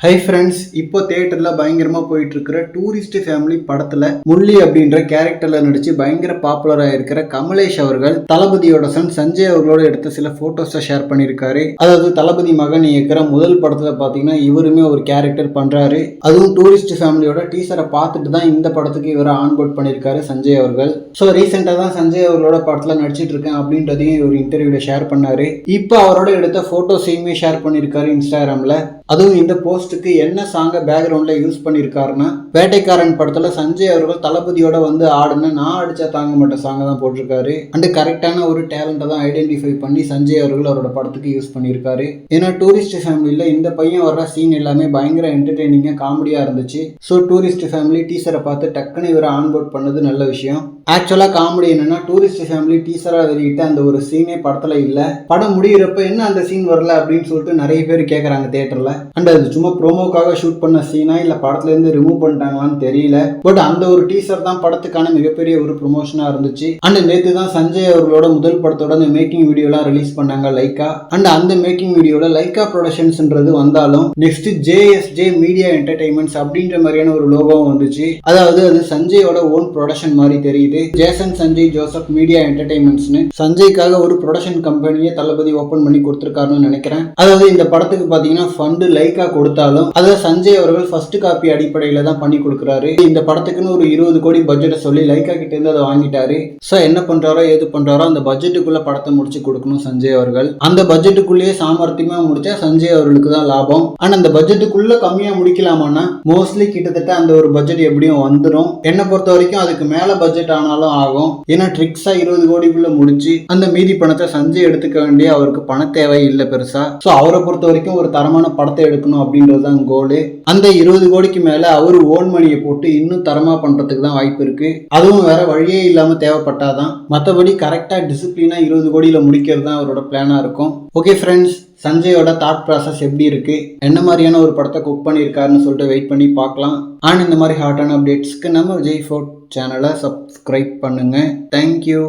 Hi friends இப்போ தியேட்டரில் பயங்கரமாக போயிட்டு இருக்கிற டூரிஸ்ட் ஃபேமிலி படத்தில் முள்ளி அப்படின்ற கேரக்டரில் நடித்து பயங்கர பாப்புலராக இருக்கிற கமலேஷ் அவர்கள் தளபதியோட சன் சஞ்சய் அவர்களோட எடுத்த சில ஃபோட்டோஸை ஷேர் பண்ணியிருக்காரு. அதாவது தளபதி மகன் இயக்கிற முதல் படத்தில் பார்த்தீங்கன்னா இவருமே ஒரு கேரக்டர் பண்ணுறாரு அதுவும் டூரிஸ்ட் ஃபேமிலியோட டீசரை பார்த்துட்டு தான் இந்த படத்துக்கு இவரை ஆன்போர்ட் பண்ணியிருக்காரு சஞ்சய் அவர்கள். ஸோ ரீசெண்டாக தான் சஞ்சய் அவர்களோட படத்தில் நடிச்சிட்டு இருக்கேன் அப்படின்றதையும் ஒரு இன்டர்வியூவில் ஷேர் பண்ணார். இப்போ அவரோட எடுத்த ஃபோட்டோஸையுமே ஷேர் பண்ணியிருக்காரு இன்ஸ்டாகிராமில் அதுவும் இந்த போஸ்ட்டுக்கு என்ன சாங்கை பேக்ரவுண்டில் யூஸ் பண்ணியிருக்காருன்னா வேட்டைக்காரன் படத்தில் சஞ்சய் அவர்கள் தளபதியோட வந்து ஆடுன நான் அடித்தா தாங்க மாட்டேன் சாங்கை தான் போட்டிருக்காரு. அண்டு கரெக்டான ஒரு டேலண்ட்டை தான் ஐடென்டிஃபை பண்ணி சஞ்சய் அவர்கள் அவரோட படத்துக்கு யூஸ் பண்ணியிருக்காரு ஏன்னா டூரிஸ்ட் ஃபேமிலியில் இந்த பையன் வர்ற சீன் எல்லாமே பயங்கர என்டர்டெய்னிங்காக காமெடியாக இருந்துச்சு. ஸோ டூரிஸ்ட் ஃபேமிலி டீசரை பார்த்து டக்குன்னு இவரை ஆன்போர்ட் பண்ணது நல்ல விஷயம். ஆக்சுவலாக காமெடி என்னன்னா டூரிஸ்ட் ஃபேமிலி டீசராக வெளியிட்ட அந்த ஒரு சீனே படத்தில் இல்லை. படம் முடிகிறப்ப என்ன அந்த சீன் வரல அப்படின்னு சொல்லிட்டு நிறைய பேர் கேட்குறாங்க தேட்டரில் அண்ட் அது சும்மா ப்ரோமோக்காக ஷூட் பண்ண சீனா இல்லை படத்துலேருந்து ரிமூவ் பண்ணிட்டாங்களான்னு தெரியல. பட் அந்த ஒரு டீசர் தான் படத்துக்கான மிகப்பெரிய ஒரு ப்ரொமோஷனாக இருந்துச்சு. அண்ட் நேற்று தான் சஞ்சய் அவர்களோட முதல் படத்தோட அந்த மேக்கிங் வீடியோலாம் ரிலீஸ் பண்ணாங்க லைக்கா அண்ட் அந்த மேக்கிங் வீடியோவில் லைக்கா ப்ரொடக்ஷன்ஸ்ன்றது வந்தாலும் நெக்ஸ்ட் ஜேஎஸ்ஜே மீடியா என்டர்டைன்மெண்ட்ஸ் அப்படின்ற மாதிரியான ஒரு லோகோவும் வந்துச்சு. அதாவது அது சஞ்சயோட ஓன் ப்ரொடக்ஷன் மாதிரி தெரியுது. ஜேசன் சஞ்சய் ஜோசப் மீடியா என்டர்டைன்மெண்ட்ஸ்னு சஞ்சய்க்காக ஒரு ப்ரொடக்ஷன் கம்பெனியை தளபதி ஓப்பன் பண்ணி கொடுத்துருக்காருன்னு நினைக்கிறேன். அதாவது இந்த படத்துக்கு பார்த்தீங்கன்னா ஃபண்டு லைக்கா கொடுத்தாலும் அதை சஞ்சய் அவர்கள் ஃபர்ஸ்ட் காப்பி அடிப்படையில் தான் பண்ணி கொடுக்குறாரு. இந்த படத்துக்குன்னு ஒரு இருபது கோடி பட்ஜெட்டை சொல்லி லைக்கா கிட்ட இருந்து அதை வாங்கிட்டாரு. ஸோ என்ன பண்றாரோ ஏது பண்றாரோ அந்த பட்ஜெட்டுக்குள்ள படத்தை முடிச்சு கொடுக்கணும் சஞ்சய் அவர்கள். அந்த பட்ஜெட்டுக்குள்ளேயே சாமர்த்தியமா முடிச்சா சஞ்சய் அவர்களுக்கு தான் லாபம். ஆனா அந்த பட்ஜெட்டுக்குள்ள கம்மியா முடிக்கலாமான்னா மோஸ்ட்லி கிட்டத்தட்ட அந்த ஒரு பட்ஜெட் எப்படியும் வந்துடும் என்னை பொறுத்த வரைக்கும் அதுக்கு மேல பட்ஜெட் ஆனாலும் ஆகும். ஏன்னா ட்ரிக்ஸா இருபது கோடிக்குள்ள முடிச்சு அந்த மீதி பணத்தை சஞ்சய் எடுத்துக்க வேண்டிய அவருக்கு பண தேவை இல்லை பெருசா. ஸோ அவரை பொறுத்த வரைக்கும் ஒரு தரமான படத்தை எடுக்கணும் அப்படின்றது தான் கோலு அந்த இருபது கோடிக்கு மேல அவர் ஓன் மணியை போட்டு இன்னும் தரமா பண்றதுக்கு தான் வாய்ப்பு இருக்கு. அதுவும் வேற வழியே இல்லாம தேவைப்பட்டாதான். மற்றபடி கரெக்டா டிசிப்ளினா இருபது கோடியில முடிக்கிறது தான் அவரோட பிளானா இருக்கும். ஓகே ஃப்ரெண்ட்ஸ் சஞ்சயோட தாட் ப்ராசஸ் எப்படி இருக்கு? என்ன மாதிரியான ஒரு படத்தை குக் பண்ணியிருக்காருன்னு சொல்லிட்டு வெயிட் பண்ணி பார்க்கலாம். ஆன் இந்த மாதிரி ஹாட்டான அப்டேட்ஸ்க்கு நம்ம விஜய் ஃபோர்ட் சேனலை சப்ஸ்கிரைப் பண்ணுங்க. Thank you